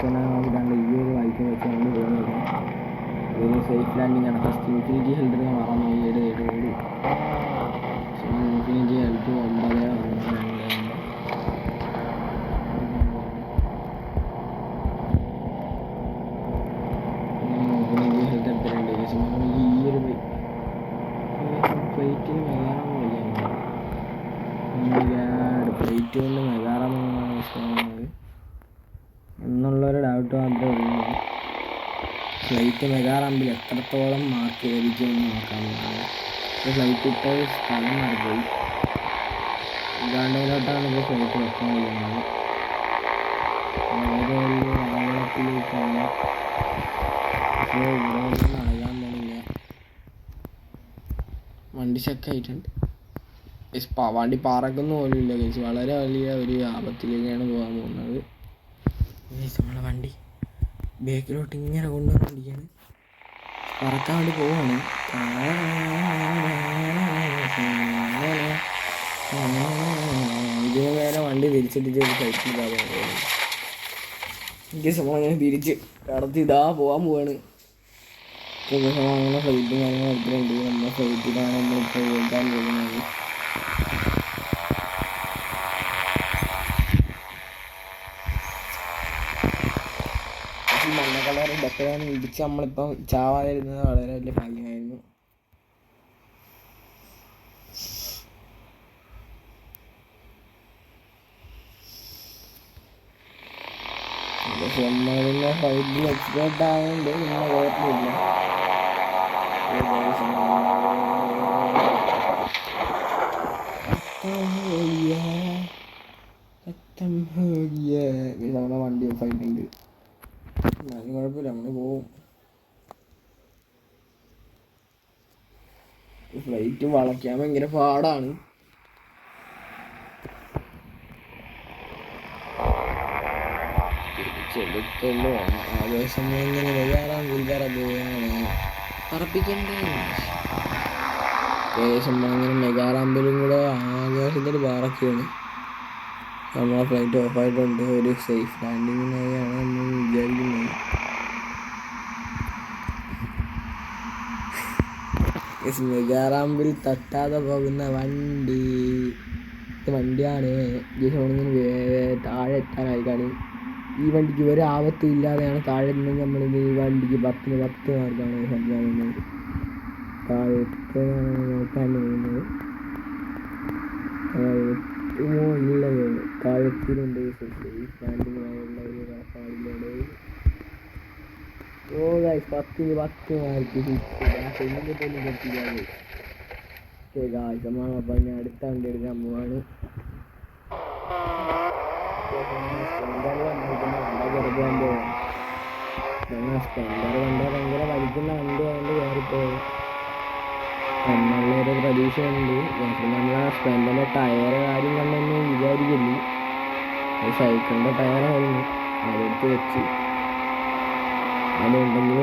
നോക്കിയിട്ടാണ് ഈ ഒരു ബൈക്കും വെച്ച് നമ്മൾ പോകുന്നത്. അതൊരു സേഫ് ലാൻഡിങ് ആണ്. ഫസ്റ്റ് യൂട്ടിലിറ്റി ഹെൽത്ത് മറന്നു ഏഴ് ഏഴ് ഏഴ് യൂട്ടിലിറ്റി ഹെൽത്ത് ഒമ്പത് ഇൻഫിനിറ്റി ഹെൽത്ത് എത്രയുണ്ട്? ഏകദേശം നമ്മൾ ഈ ഒരു ഫ്ലൈറ്റിന് മെഗാറാം വിളിക്കാൻ ഫ്ലൈറ്റ് കൊണ്ട് മെഗാറാം ഇഷ്ടമാകുന്നത് എന്നുള്ളൊരു ഡൗട്ട് മാത്രമേ ഉള്ളൂ ഫ്ലൈറ്റ് മെഗാറാമ്പിൽ എത്രത്തോളം മാർക്ക് ലഭിക്കുമെന്ന് നോക്കാവുന്നതാണ് ഫ്ലൈറ്റ് ഇട്ട സ്ഥലം മാറിപ്പോയി ഉഗാണ്ടയിലോട്ടാണ് ഇപ്പോൾ ഫ്ലൈറ്റ് വെക്കാൻ കഴിയുന്നത് വളരെ വലിയ ആഴത്തിലേക്കാണ് ഇപ്പോൾ ഇവിടെ ഒന്നും നടക്കാൻ പോണില്ല വണ്ടി പ- വണ്ടി പറക്കുന്ന പോലും ഇല്ല കഴിച്ച് വളരെ വലിയ ഒരു ആപത്തിലേക്കാണ് പോകാൻ പോകുന്നത്. നമ്മളെ വണ്ടി ബേക്കിലോട്ട് ഇങ്ങനെ കൊണ്ടുവന്നിരിക്കുകയാണ് പറക്കാൻ വേണ്ടി പോവാണ്. ഇതിന് നേരെ വണ്ടി തിരിച്ചിട്ട് കഴിച്ചില്ലാതെ എനിക്ക് സമയം തിരിച്ച് കടത്തി ഇതാ പോകാൻ പോവാണ്. അങ്ങനെ ഫ്ലൈറ്റും കാര്യങ്ങളും എടുത്തിട്ടുണ്ട് നമ്മുടെ ഫ്ലൈറ്റിലാണ് നമ്മളിപ്പോൾ ഓടാൻ പോകുന്നത്. മഞ്ഞ കളർ ഡെക്കറാണ് ഇടിച്ച് നമ്മളിപ്പം ചാവാതിരുന്നത് വളരെ വലിയ ഭാഗ്യമായിരുന്നു. നമ്മളിന്ന് ഫൈറ്റിൽ എക്സ്പേർട്ട് ഒരു നമ്മുടെ വണ്ടി ഫൈറ്റ് ഉണ്ട്. അത് കുഴപ്പമില്ല നമ്മൾ പോവും. ഫ്ലൈറ്റ് വളയ്ക്കാൻ ഭയങ്കര പാടാണ്. തിരിച്ചെടുത്തുള്ളൂ. ആവേശം ഇങ്ങനെ വരാറാം വിൽക്കാറ പോവുകയാണ് പറപ്പിക്കണ്ടേ? ഏകദേശം അങ്ങനെ മെഗാറാമ്പിലും കൂടെ ആകാശത്തിൽ പാറക്കുകയാണ് നമ്മളെ ഫ്ലൈറ്റ് ഓഫായിട്ടുണ്ട് ഒരു സേഫ് ലാൻഡിങ്ങിനായാണ് നമ്മൾ വിചാരിക്കുന്നത്. മെഗാറാമ്പിൽ തട്ടാതെ പോകുന്ന വണ്ടി. ഇത് വണ്ടിയാണ്. ജോണിങ്ങനെ താഴെ എത്താനായി. കാണി ഈ വണ്ടിക്ക് ഒരു ആപത്തും ഇല്ലാതെയാണ് താഴെ നിന്ന് നമ്മൾ ഈ വണ്ടിക്ക് പത്തിന് പത്ത് മാർക്കാണ് സംസാരിക്കുന്നത് താഴെ നോക്കാൻ പോകുന്നത് താഴെത്തിയിട്ടുണ്ട് സേഫ് ലാൻഡിങ്ങായുള്ള ഒരു കാപ്പാടിലൂടെ ഓ ഗൈസ് പത്ത് പത്ത് മാർക്ക് പറ്റില്ലാതെ ഓക്കെ ഗായ്സ് അപ്പം ഞാൻ അടുത്ത വണ്ടി എടുക്കാൻ പോവാണ്. ഭയങ്കര വലിക്കുന്ന വണ്ടി ആയതുകൊണ്ട് കയറിപ്പോയി എന്നുള്ളൊരു പ്രതീക്ഷയുണ്ട്. നമ്മളെ സ്പെൻഡറിന്റെ ടയർ കാര്യം കണ്ടൊന്നും വിചാരിക്കില്ല അത് സൈക്കിളിന്റെ ടയറായിരുന്നു. അതെടുത്ത് വെച്ച്. അതുണ്ടെങ്കിൽ